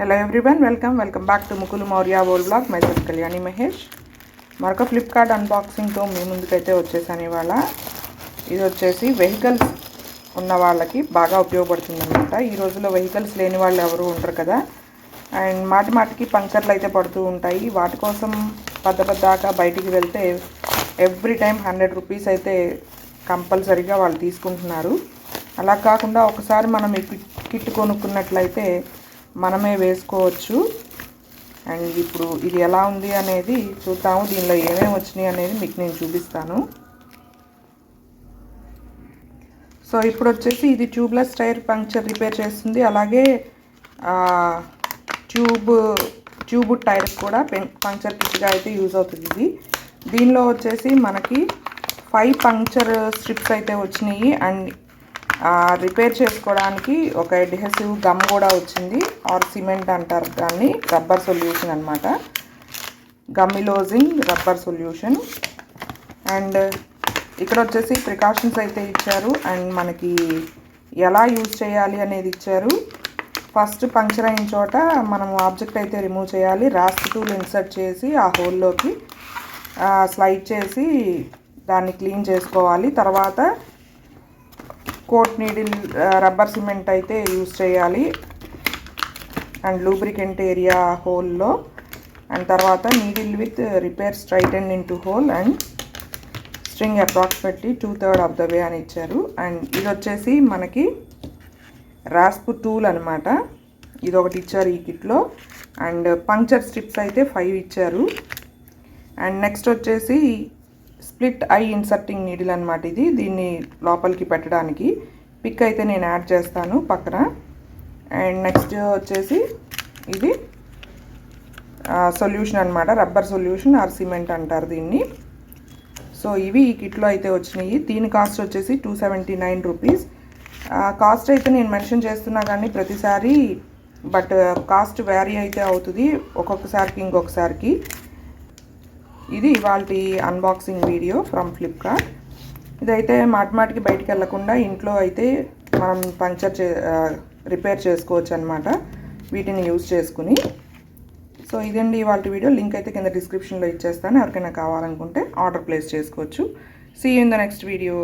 Hello everyone welcome welcome back to ముకులు Maurya వోల్ blog myself Kalyani Mahesh మరొక Flipkart అన్బాక్సింగ్తో మీ ముందుకైతే వచ్చేసాను ఇవాళ. ఇది వచ్చేసి వెహికల్స్ ఉన్న వాళ్ళకి బాగా ఉపయోగపడుతుంది అనమాట ఈ రోజుల్లో వెహికల్స్ లేని వాళ్ళు ఎవరు ఉండరు కదా. అండ్ మాటి మాటికి పంక్చర్లు అయితే పడుతూ ఉంటాయి. వాటి కోసం పెద్ద పెద్దాక బయటికి వెళ్తే ఎవ్రీ టైం హండ్రెడ్ రూపీస్ అయితే కంపల్సరీగా వాళ్ళు తీసుకుంటున్నారు. అలా కాకుండా ఒకసారి మనం ఈ కిట్ కిట్ కొనుక్కున్నట్లయితే మనమే వేసుకోవచ్చు. అండ్ ఇప్పుడు ఇది ఎలా ఉంది అనేది చూద్దాము. దీనిలో ఏమేమి వచ్చినాయి అనేది మీకు నేను చూపిస్తాను. సో ఇప్పుడు వచ్చేసి ఇది ట్యూబ్లెస్ టైర్ పంక్చర్ రిపేర్ చేస్తుంది. అలాగే ట్యూబ్ ట్యూబ్ టైర్ కూడా పంక్చర్ కిట్గా అయితే యూజ్ అవుతుంది ఇది. దీనిలో వచ్చేసి మనకి ఫైవ్ పంక్చర్ స్ట్రిప్స్ అయితే వచ్చినాయి. అండ్ రిపేర్ చేసుకోవడానికి ఒక అడ్హెసివ్ గమ్ కూడా వచ్చింది. ఆర్ సిమెంట్ అంటారు దాన్ని. రబ్బర్ సొల్యూషన్ అనమాట గమ్మిలోజింగ్ రబ్బర్ సొల్యూషన్ అండ్ ఇక్కడ వచ్చేసి ప్రికాషన్స్ అయితే ఇచ్చారు. అండ్ మనకి ఎలా యూజ్ చేయాలి అనేది ఇచ్చారు. ఫస్ట్ పంక్చర్ అయిన చోట మనం ఆబ్జెక్ట్ అయితే రిమూవ్ చేయాలి. రాస్ట్ టూల్ ఇన్సర్ట్ చేసి ఆ హోల్లోకి స్లైడ్ చేసి దాన్ని క్లీన్ చేసుకోవాలి. తర్వాత కోట్ నీడిల్ రబ్బర్ సిమెంట్ అయితే యూజ్ చేయాలి. అండ్ లూబ్రికెంట్ ఏరియా హోల్లో. అండ్ తర్వాత needle with repair straighten in hole and string approximately two third of the way అని ఇచ్చారు. అండ్ ఇది వచ్చేసి మనకి రాస్పు టూల్ అనమాట ఇది ఒకటి ఇచ్చారు ఈ కిట్లో. అండ్ పంక్చర్ స్ట్రిప్స్ అయితే ఫైవ్ ఇచ్చారు. అండ్ నెక్స్ట్ వచ్చేసి స్ప్లిట్ ఐ ఇన్సర్టింగ్ నీడిల్ అనమాట ఇది. దీన్ని లోపలికి పెట్టడానికి పిక్ అయితే నేను యాడ్ చేస్తాను పక్కన. అండ్ నెక్స్ట్ వచ్చేసి ఇది సొల్యూషన్ అనమాట రబ్బర్ సొల్యూషన్ ఆర్ సిమెంట్ అంటారు దీన్ని. సో ఇవి ఈ కిట్లో అయితే వచ్చినాయి. దీని కాస్ట్ వచ్చేసి two seventy nine rupees. Cost అయితే నేను మెన్షన్ చేస్తున్నా కానీ ప్రతిసారి బట్ కాస్ట్ వ్యారీ అయితే అవుతుంది ఒక్కొక్కసారికి ఇంకొకసారికి. ఇది ఇవాళ అన్బాక్సింగ్ వీడియో ఫ్రమ్ ఫ్లిప్కార్ట్ ఇదైతే మాటిమాటికి బయటికి వెళ్ళకుండా ఇంట్లో అయితే మనం పంక్చర్ చే రిపేర్ చేసుకోవచ్చు అనమాట వీటిని యూజ్ చేసుకుని. సో ఇదండి ఇవాళ వీడియో లింక్ అయితే కింద డిస్క్రిప్షన్లో ఇచ్చేస్తాను. ఎవరికైనా కావాలనుకుంటే ఆర్డర్ ప్లేస్ చేసుకోవచ్చు. See in the next video